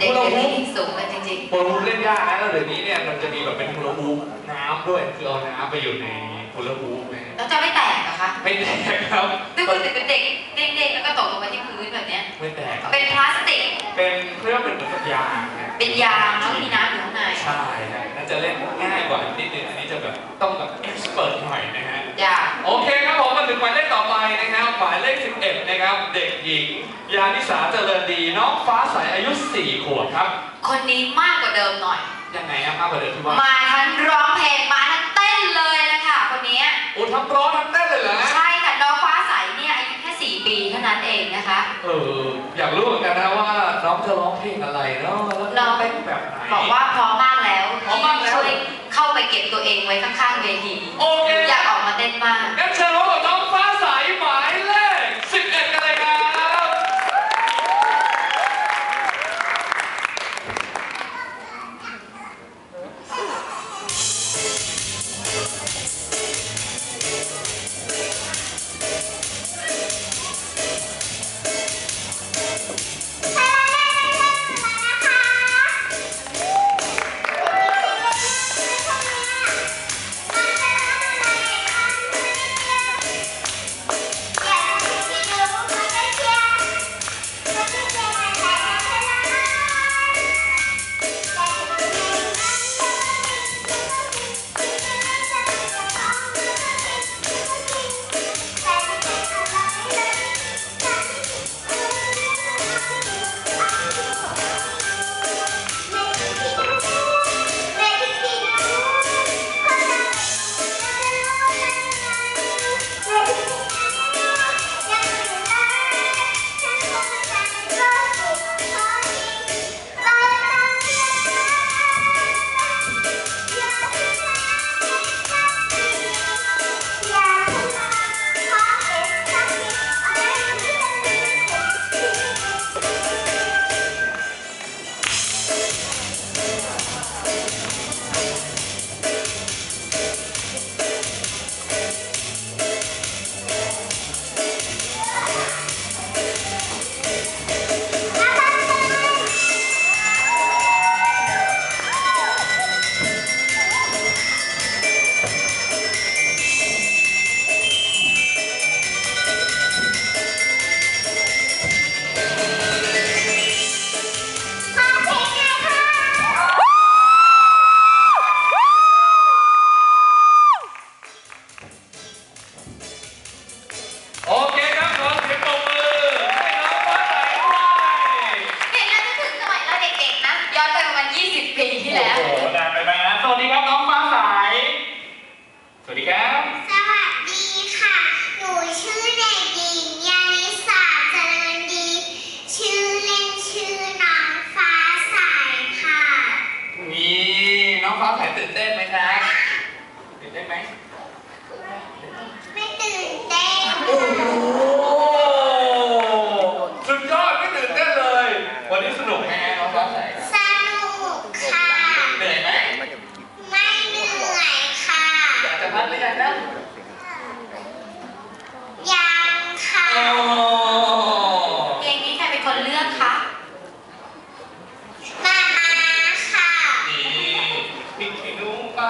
เด็กฮูลาๆฮูปนี่สูงกันจริงฮูลาฮูปเล่นยากนะแล้วเดี๋ยวนี้เนี่ยมันจะมีแบบเป็นฮูลาฮูปน้ำด้วยคือเอาน้ำไปอยู่ในฮูลาฮูปนะฮะๆแล้วจะไม่แตกเหรอคะไม่แตกครับดูคุณเป็นเด็กเด้งๆแล้วก็ตกลงมาที่พื้นแบบเนี้ย ไม่แตกครับเป็นพลาสติก เป็นเรียกว่าเป็นเหมือนกับยางนะเป็นยางแล้วมีน้ำอยู่ข้างใน เด็กหญิง ยานิสาเจริญดีน้องฟ้าใสอายุ4ขวบครับ คนนี้มากกว่าเดิมหน่อย ยังไงครับมากกว่าเดิมที่ว่ามาทั้งร้องเพลงมาทั้งเต้นเลยนะคะคนนี้โอ้ทั้งร้องทั้งเต้นเลยเหรอฮะใช่ค่ะน้องฟ้าใสเนี่ยอายุแค่4ปีเท่านั้นเองนะคะ เอออยากรู้เหมือนกันนะว่าน้องจะร้องเพลงอะไรเนาะแล้วจะเต้นแบบไหนบอกว่าพร้อมมากแล้วพร้อมมากแล้ว ช่วยเข้าไปเก็บตัวเองไว้ข้างๆเวทีโอเคอยากออกมาเต้นมากงั้นเชิญ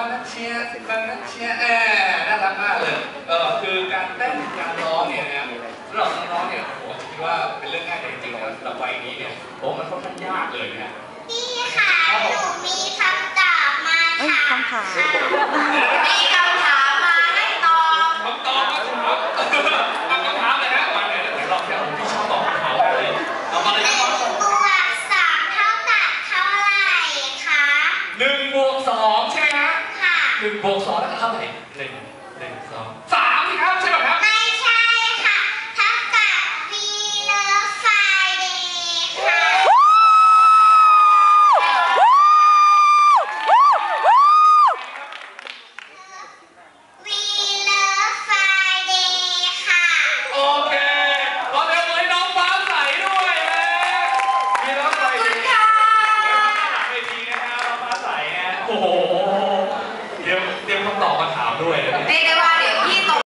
หนูปานักเชียร์ปานักเชียร์แอบน่ารักมากเลย เออคือการเต้นการร้องเนี่ยนะสำหรับน้องๆเนี่ยผมคิดว่าเป็นเรื่องง่ายแต่จริงๆแล้วสำหรับวัยนี้เนี่ยผมมันค่อนข้างยากเลยนะพี่ค่ะหนูมีคำตอบมาเอ้ยถามคำถามค่ะมีคำถามมาให้ตอบคำตอบก็ถามเอาคำถามเลยนะมาเนี่ยเดี๋ยวเราแค่ผมที่ชอบตอบคำถามมากเลยเอามาเลยหนะนึ่งบวกสามเท่ากับเท่าไหร่คะหนึ่งบวกสองใช่ ไหมฮะค่